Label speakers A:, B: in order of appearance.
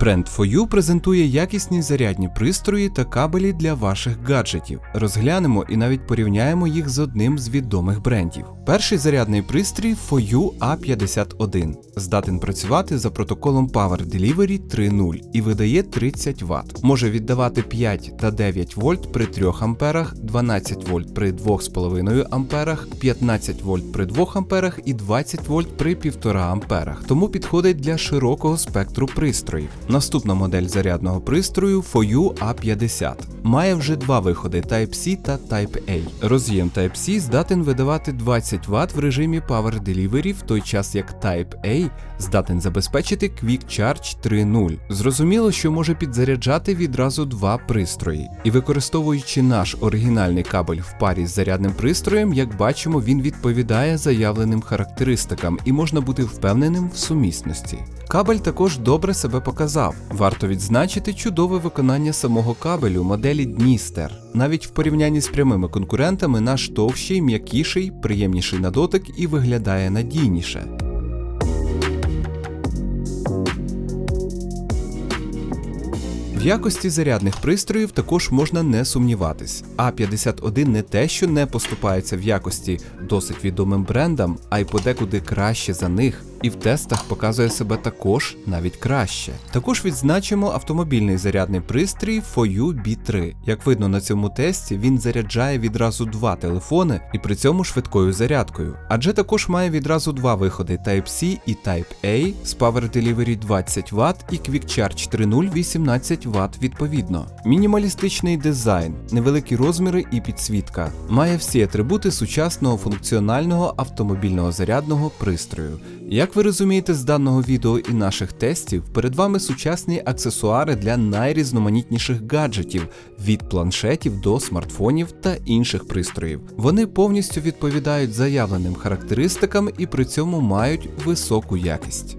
A: Бренд FOU презентує якісні зарядні пристрої та кабелі для ваших гаджетів. Розглянемо і навіть порівняємо їх з одним з відомих брендів. Перший зарядний пристрій FOU A51 здатен працювати за протоколом Power Delivery 3.0 і видає 30 Вт. Може віддавати 5 та 9 вольт при 3 амперах, 12 вольт при 2,5 амперах, 15 вольт при 2 амперах і 20 вольт при 1,5 амперах. Тому підходить для широкого спектру пристроїв. Наступна модель зарядного пристрою FOU A50. Має вже два виходи Type-C та Type-A. Роз'єм Type-C здатен видавати 20 Вт в режимі Power Delivery, в той час як Type-A здатен забезпечити Quick Charge 3.0. Зрозуміло, що може підзаряджати відразу два пристрої. І використовуючи наш оригінальний кабель в парі з зарядним пристроєм, як бачимо, він відповідає заявленим характеристикам і можна бути впевненим в сумісності. Кабель також добре себе показав. Варто відзначити чудове виконання самого кабелю моделі Дністер. Навіть в порівнянні з прямими конкурентами наш товщий, м'якіший, приємніший на дотик і виглядає надійніше. В якості зарядних пристроїв також можна не сумніватись. А51 не те, що не поступається в якості досить відомим брендам, а й подекуди краще за них, і в тестах показує себе також навіть краще. Також відзначимо автомобільний зарядний пристрій FOU B3. Як видно на цьому тесті, він заряджає відразу два телефони і при цьому швидкою зарядкою, адже також має відразу два виходи Type-C і Type-A з Power Delivery 20 Вт і Quick Charge 3.0 18 Вт відповідно. Мінімалістичний дизайн, невеликі розміри і підсвітка. Має всі атрибути сучасного функціонального автомобільного зарядного пристрою. Як ви розумієте з даного відео і наших тестів, перед вами сучасні аксесуари для найрізноманітніших гаджетів від планшетів до смартфонів та інших пристроїв. Вони повністю відповідають заявленим характеристикам і при цьому мають високу якість.